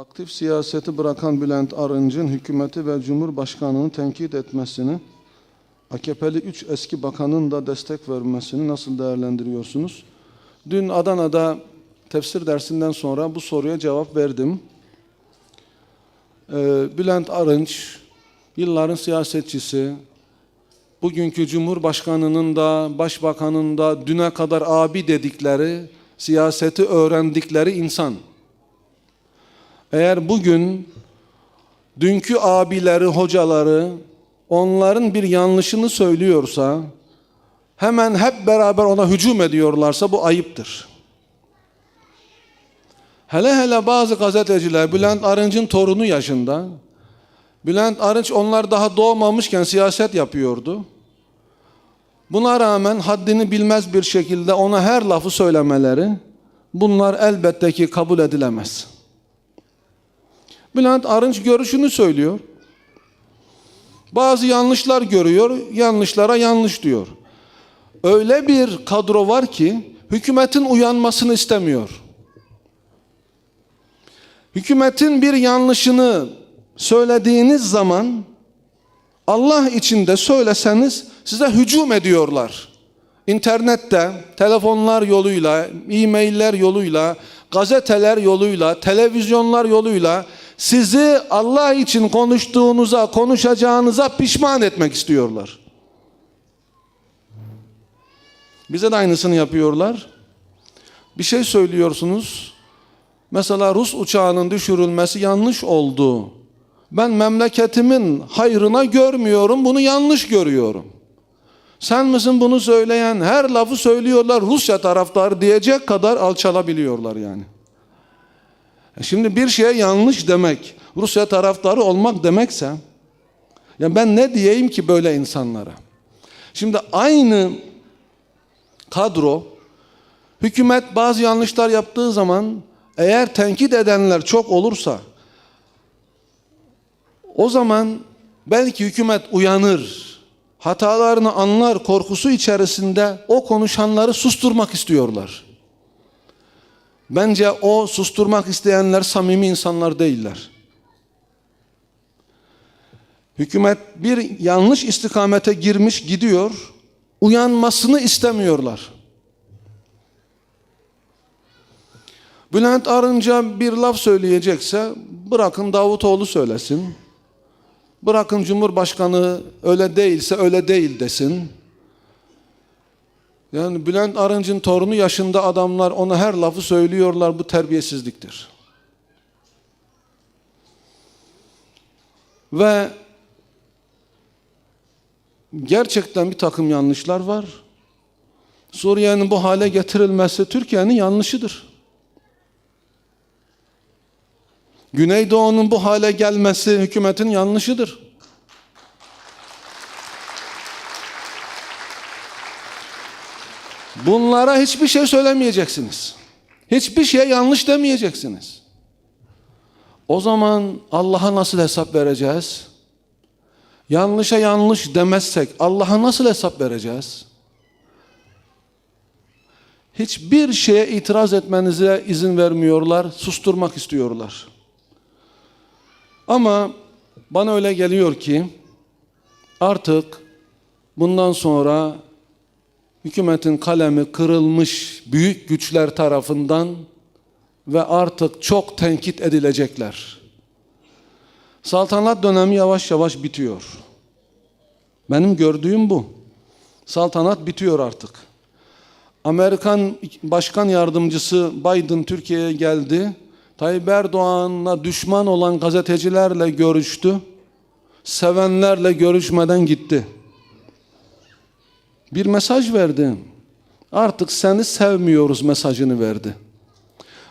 Aktif siyaseti bırakan Bülent Arınç'ın hükümeti ve Cumhurbaşkanı'nı tenkit etmesini, AKP'li 3 eski bakanın da destek vermesini nasıl değerlendiriyorsunuz? Dün Adana'da tefsir dersinden sonra bu soruya cevap verdim. Ee, Bülent Arınç, yılların siyasetçisi, bugünkü Cumhurbaşkanı'nın da, Başbakan'ın da düne kadar abi dedikleri, siyaseti öğrendikleri insan. Eğer bugün dünkü abileri, hocaları onların bir yanlışını söylüyorsa hemen hep beraber ona hücum ediyorlarsa bu ayıptır. Hele hele bazı gazeteciler Bülent Arınç'ın torunu yaşında. Bülent Arınç onlar daha doğmamışken siyaset yapıyordu. Buna rağmen haddini bilmez bir şekilde ona her lafı söylemeleri bunlar elbette ki kabul edilemez. Bülent Arınç görüşünü söylüyor. Bazı yanlışlar görüyor, yanlışlara yanlış diyor. Öyle bir kadro var ki hükümetin uyanmasını istemiyor. Hükümetin bir yanlışını söylediğiniz zaman Allah için de söyleseniz size hücum ediyorlar. İnternette, telefonlar yoluyla, e-mailler yoluyla, gazeteler yoluyla, televizyonlar yoluyla sizi Allah için konuştuğunuza, konuşacağınıza pişman etmek istiyorlar. Bize de aynısını yapıyorlar. Bir şey söylüyorsunuz. Mesela Rus uçağının düşürülmesi yanlış oldu. Ben memleketimin hayrına görmüyorum, bunu yanlış görüyorum. Sen misin bunu söyleyen? Her lafı söylüyorlar Rusya taraftarı diyecek kadar alçalabiliyorlar yani. E Şimdi bir şeye yanlış demek, Rusya taraftarı olmak demekse, ya ben ne diyeyim ki böyle insanlara? Şimdi aynı kadro, hükümet bazı yanlışlar yaptığı zaman, eğer tenkit edenler çok olursa, o zaman belki hükümet uyanır, hatalarını anlar korkusu içerisinde o konuşanları susturmak istiyorlar. Bence o susturmak isteyenler samimi insanlar değiller. Hükümet bir yanlış istikamete girmiş gidiyor, uyanmasını istemiyorlar. Bülent Arınca bir laf söyleyecekse bırakın Davutoğlu söylesin. Bırakın Cumhurbaşkanı öyle değilse öyle değil desin. Yani Bülent Arınç'ın torunu yaşında adamlar ona her lafı söylüyorlar bu terbiyesizliktir. Ve gerçekten bir takım yanlışlar var. Suriye'nin bu hale getirilmesi Türkiye'nin yanlışıdır. Güneydoğu'nun bu hale gelmesi hükümetin yanlışıdır. Bunlara hiçbir şey söylemeyeceksiniz. Hiçbir şey yanlış demeyeceksiniz. O zaman Allah'a nasıl hesap vereceğiz? Yanlışa yanlış demezsek Allah'a nasıl hesap vereceğiz? Hiçbir şeye itiraz etmenize izin vermiyorlar, susturmak istiyorlar. Ama bana öyle geliyor ki artık bundan sonra hükümetin kalemi kırılmış büyük güçler tarafından ve artık çok tenkit edilecekler. Saltanat dönemi yavaş yavaş bitiyor. Benim gördüğüm bu. Saltanat bitiyor artık. Amerikan Başkan Yardımcısı Biden Türkiye'ye geldi. Tayyip Erdoğan'la düşman olan gazetecilerle görüştü. Sevenlerle görüşmeden gitti. Bir mesaj verdi. Artık seni sevmiyoruz mesajını verdi.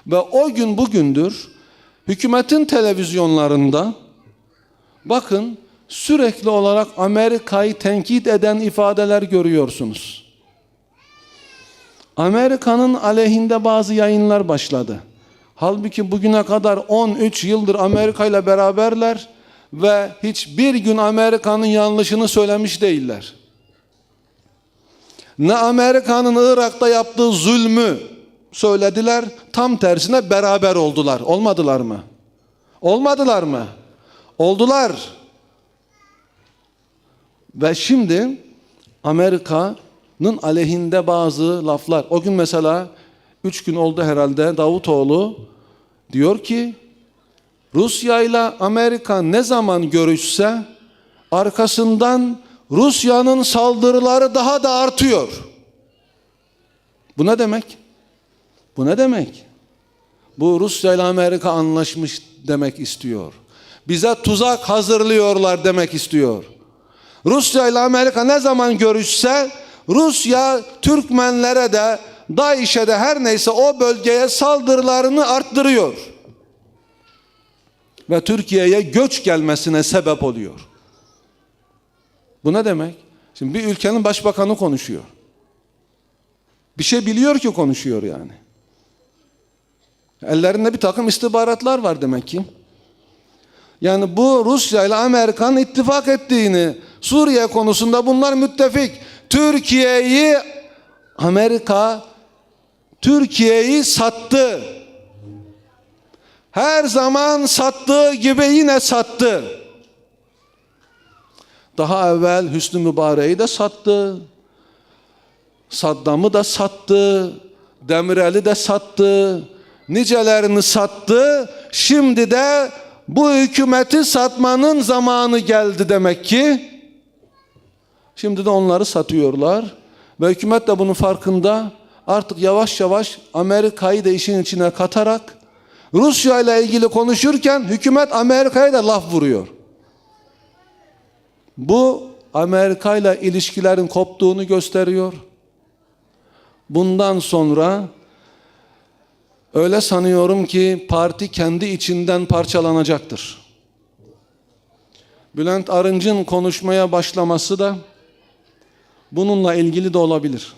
Ve o gün bugündür hükümetin televizyonlarında bakın sürekli olarak Amerika'yı tenkit eden ifadeler görüyorsunuz. Amerika'nın aleyhinde bazı yayınlar başladı. Halbuki bugüne kadar 13 yıldır Amerika ile beraberler ve hiçbir gün Amerika'nın yanlışını söylemiş değiller. Ne Amerika'nın Irak'ta yaptığı zulmü söylediler, tam tersine beraber oldular. Olmadılar mı? Olmadılar mı? Oldular. Ve şimdi Amerika'nın aleyhinde bazı laflar. O gün mesela üç gün oldu herhalde Davutoğlu diyor ki Rusya ile Amerika ne zaman görüşse arkasından Rusya'nın saldırıları daha da artıyor. Bu ne demek? Bu ne demek? Bu Rusya ile Amerika anlaşmış demek istiyor. Bize tuzak hazırlıyorlar demek istiyor. Rusya ile Amerika ne zaman görüşse Rusya Türkmenlere de DAEŞ'e de her neyse o bölgeye saldırılarını arttırıyor. Ve Türkiye'ye göç gelmesine sebep oluyor. Bu ne demek? Şimdi bir ülkenin başbakanı konuşuyor. Bir şey biliyor ki konuşuyor yani. Ellerinde bir takım istihbaratlar var demek ki. Yani bu Rusya ile Amerika'nın ittifak ettiğini, Suriye konusunda bunlar müttefik. Türkiye'yi Amerika Türkiye'yi sattı. Her zaman sattığı gibi yine sattı. Daha evvel Hüsnü Mübarek'i de sattı. Saddam'ı da sattı. Demirel'i de sattı. Nicelerini sattı. Şimdi de bu hükümeti satmanın zamanı geldi demek ki. Şimdi de onları satıyorlar. Ve hükümet de bunun farkında. Artık yavaş yavaş Amerika'yı da işin içine katarak Rusya ile ilgili konuşurken hükümet Amerika'ya da laf vuruyor. Bu Amerika ile ilişkilerin koptuğunu gösteriyor. Bundan sonra öyle sanıyorum ki parti kendi içinden parçalanacaktır. Bülent Arınç'ın konuşmaya başlaması da bununla ilgili de olabilir.